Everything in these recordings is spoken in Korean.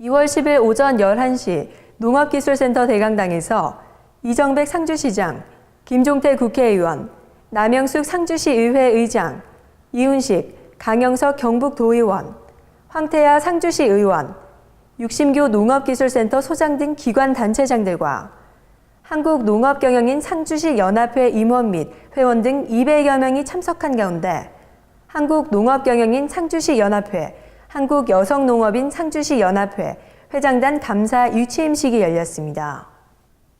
2월 10일 오전 11시 농업기술센터 대강당에서 이정백 상주시장, 김종태 국회의원, 남영숙 상주시 의회 의장, 이훈식, 강영석 경북도의원, 황태하 상주시 의원, 육심교 농업기술센터 소장 등 기관 단체장들과 한국농업경영인 상주시 연합회 임원 및 회원 등 200여 명이 참석한 가운데 한국농업경영인 상주시 연합회, 한국 여성농업인 상주시 연합회 회장단 감사 유치임식이 열렸습니다.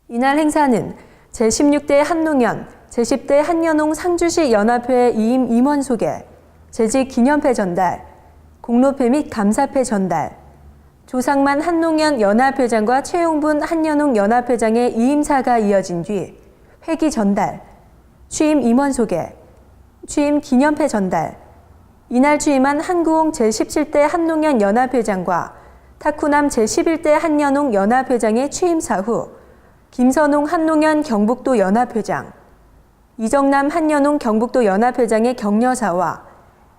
이날 행사는 제16대 한농연, 제10대 한여농 상주시 연합회 이임 임원 소개, 재직 기념패 전달, 공로패 및 감사패 전달, 조상만 한농연 연합회장과 최용분 한여농 연합회장의 이임사가 이어진 뒤 회기 전달, 취임 임원 소개, 취임 기념패 전달, 이날 취임한 한구홍 제17대 한농연 연합회장과 타쿠남 제11대 한여농 연합회장의 취임사 후 김선홍 한농연 경북도 연합회장, 이정남 한여농 경북도 연합회장의 격려사와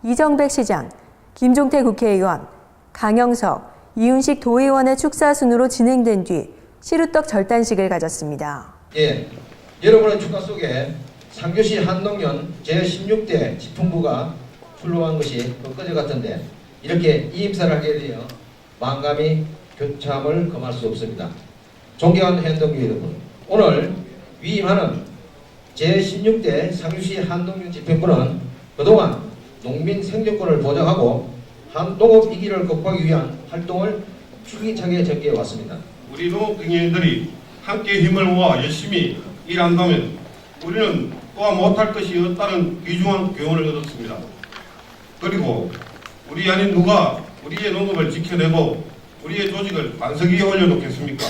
이정백 시장, 김종태 국회의원, 강영석, 이윤식 도의원의 축사 순으로 진행된 뒤 시루떡 절단식을 가졌습니다. 예, 여러분의 축하 속에 상주시 한농연 제16대 지통부가 출범한 것이 엊그제 같은데 이렇게 이임사를 하게 되어 만감이 교참을 금할 수 없습니다. 존경하는 현동교 여러분, 오늘 위임하는 제16대 상주시 한농연 집행부는 그동안 농민 생존권을 보장하고 한농업 위기를 극복하기 위한 활동을 줄기차게 전개해 왔습니다. 우리 농업경영인들이 함께 힘을 모아 열심히 일한다면 우리는 또한 못할 것이 없다는 귀중한 교훈을 얻었습니다. 그리고 우리 아닌 누가 우리의 농업을 지켜내고 우리의 조직을 만석 위에 올려놓겠습니까?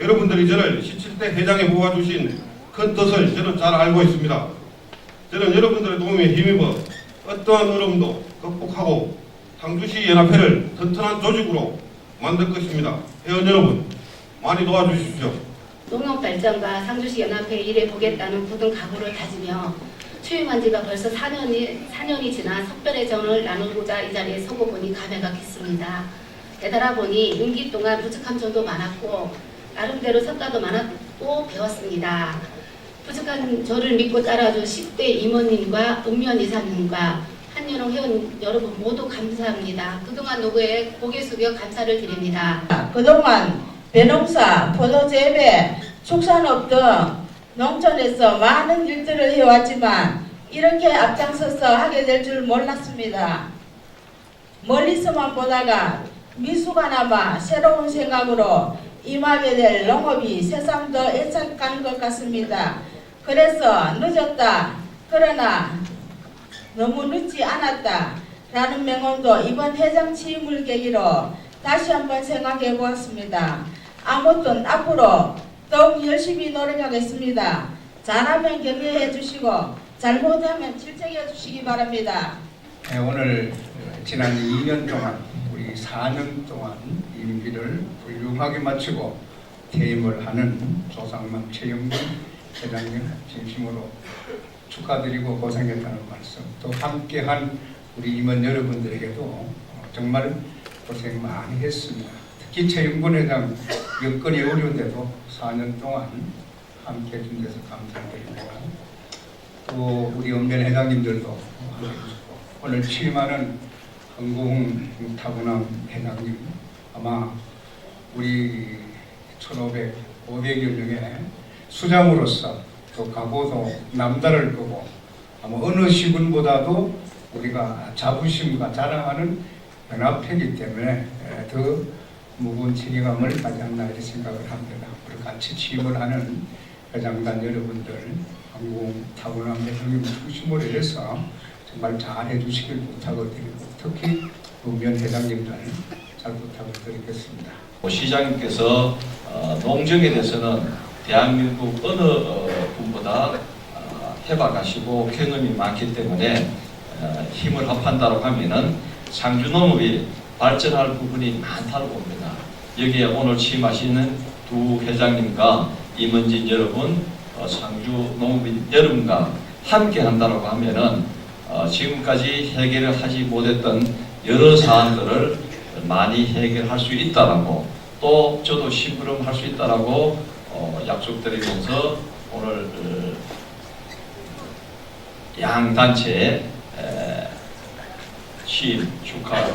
여러분들이 저를 17대 회장에 뽑아주신 큰 뜻을 저는 잘 알고 있습니다. 저는 여러분들의 도움에 힘입어 어떠한 어려움도 극복하고 상주시 연합회를 튼튼한 조직으로 만들 것입니다. 회원 여러분 많이 도와주십시오. 농업 발전과 상주시 연합회 일해 보겠다는 굳은 각오를 다지며 취임한 지가 벌써 4년이 4년이 지나 석별의 정을 나누고자 이 자리에 서고 보니 감회가 깊습니다. 되돌아 보니 임기 동안 부족한 점도 많았고 나름대로 성과도 많았고 배웠습니다. 부족한 저를 믿고 따라준 10대 임원님과 읍면 이사님과 한여롱 회원 여러분 모두 감사합니다. 그동안 노고에 고개 숙여 감사를 드립니다. 그동안 배농사, 포도재배, 축산업 등 농촌에서 많은 일들을 해왔지만 이렇게 앞장서서 하게 될 줄 몰랐습니다. 멀리서만 보다가 남아 새로운 생각으로 임하게 될 농업이 세상 더 애착한 것 같습니다. 그래서 늦었다. 그러나 너무 늦지 않았다. 라는 명언도 이번 회장 취임을 계기로 다시 한번 생각해 보았습니다. 아무튼 앞으로 더욱 열심히 노력하겠습니다. 잘하면 격려해 주시고 잘못하면 질책해 주시기 바랍니다. 네, 오늘 지난 2년 동안 우리 4년 동안 임기를 훌륭하게 마치고 퇴임을 하는 조상만 최영근 회장님 진심으로 축하드리고 고생했다는 말씀 또 함께한 우리 임원 여러분들에게도 정말 고생 많이 했습니다. 특히 최영근 회장 여건이 어려운데도 4년 동안 함께 해준 데서 감사드리고 또 우리 엄변 회장님들도 오늘 취임하는 한국 타고남 회장님 아마 우리 1,500, 500여 명의 수장으로서 또 각오도 남다를 거고 아마 어느 시군보다도 우리가 자부심과 자랑하는 연합회이기 때문에 더 무거운 책임감을 않나 이렇게 생각을 합니다. 우리 같이 취임을 하는 회장단 여러분들 한국 타고남 회장님 중심으로 해서 정말 잘 해주시길 부탁을 드리고 특히 우면 회장님들 잘 부탁을 드리겠습니다. 시장님께서 어, 농정에 대해서는 대한민국 어느 어, 분보다 어, 해박하시고 경험이 많기 때문에 어, 힘을 합한다고 하면은 상주 농업이 발전할 부분이 많다고 봅니다. 여기에 오늘 취임하시는 두 회장님과 임원진 여러분, 어, 상주 농업인 여러분과 함께 한다고 하면은 어, 지금까지 해결을 하지 못했던 여러 사안들을 많이 해결할 수 있다라고 또 저도 심부름 할 수 있다라고 어, 약속드리면서 오늘 어, 양 단체 에, 취임 축하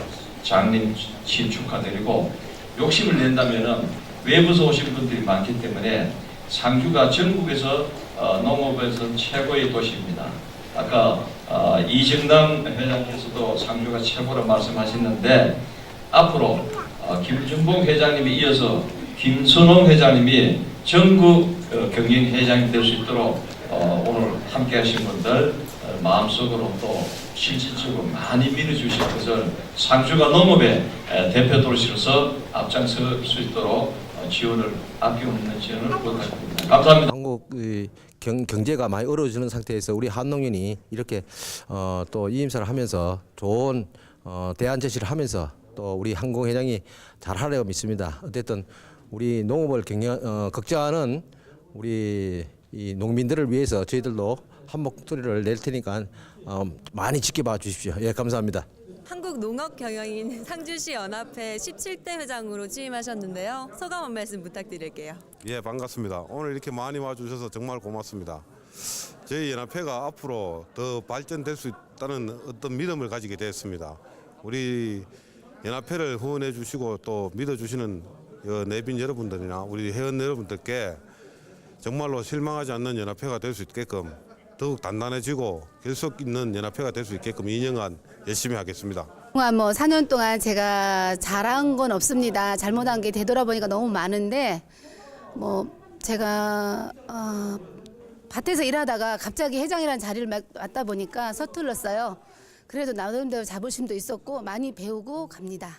장님 취임 축하드리고 욕심을 낸다면은 외부에서 오신 분들이 많기 때문에 상주가 전국에서 어, 농업에서 최고의 도시입니다. 아까 어, 이정남 회장께서도 상주가 최고로 말씀하셨는데 앞으로 어, 김준봉 회장님이 이어서 김선홍 회장님이 전국 어, 경영 회장이 될 수 있도록 어, 오늘 함께 하신 분들 어, 마음속으로 또 실질적으로 많이 밀어주실 것을 상주가 농업의 에, 대표 도시로서 앞장설 수 있도록 어, 지원을 아낌없는 지원을 부탁드립니다. 감사합니다. 한국 이 경, 경제가 많이 어려워지는 상태에서 우리 한농연이 이렇게 어, 또 이임사를 하면서 좋은 어, 대안 제시를 하면서 또 우리 항공회장이 잘하려고 믿습니다. 어쨌든 우리 농업을 경영, 어, 걱정하는 우리 이 농민들을 위해서 저희들도 한 목소리를 낼 테니까 어, 많이 지켜봐 주십시오. 예, 감사합니다. 한국 농업 경영인 상주시 연합회 17대 회장으로 취임하셨는데요. 소감 한 말씀 부탁드릴게요. 예, 반갑습니다. 오늘 이렇게 많이 와주셔서 정말 고맙습니다. 저희 연합회가 앞으로 더 발전될 수 있다는 어떤 믿음을 가지게 되었습니다. 우리 연합회를 후원해 주시고 또 믿어 주시는 어, 내빈 여러분들이나 우리 회원 여러분들께 정말로 실망하지 않는 연합회가 될 수 있게끔 더욱 단단해지고 결속 있는 연합회가 될 수 있게끔 2년간 열심히 하겠습니다. 그동안 뭐 4년 동안 제가 잘한 건 없습니다. 잘못한 게 되돌아보니까 너무 많은데 뭐 제가 어, 밭에서 일하다가 갑자기 회장이라는 자리를 맡- 맡다 보니까 서툴렀어요. 그래도 나름대로 자부심도 있었고 많이 배우고 갑니다.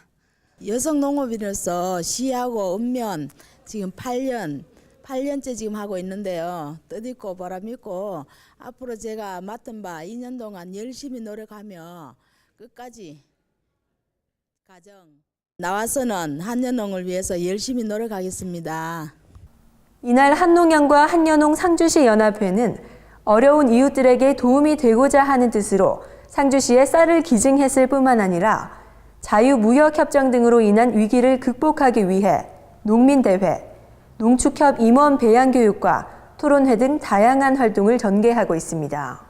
여성 농업인으로서 시하고 읍면 지금 8년 8년째 지금 하고 있는데요. 뜻있고 보람있고 앞으로 제가 맡은 바 2년 동안 열심히 노력하며 끝까지 가정 나와서는 한연농을 위해서 열심히 노력하겠습니다. 이날 한농연과 한연홍 상주시 연합회는 어려운 이웃들에게 도움이 되고자 하는 뜻으로 상주시에 쌀을 기증했을 뿐만 아니라 자유무역협정 등으로 인한 위기를 극복하기 위해 농민대회, 농축협 임원 배양 교육과 토론회 등 다양한 활동을 전개하고 있습니다.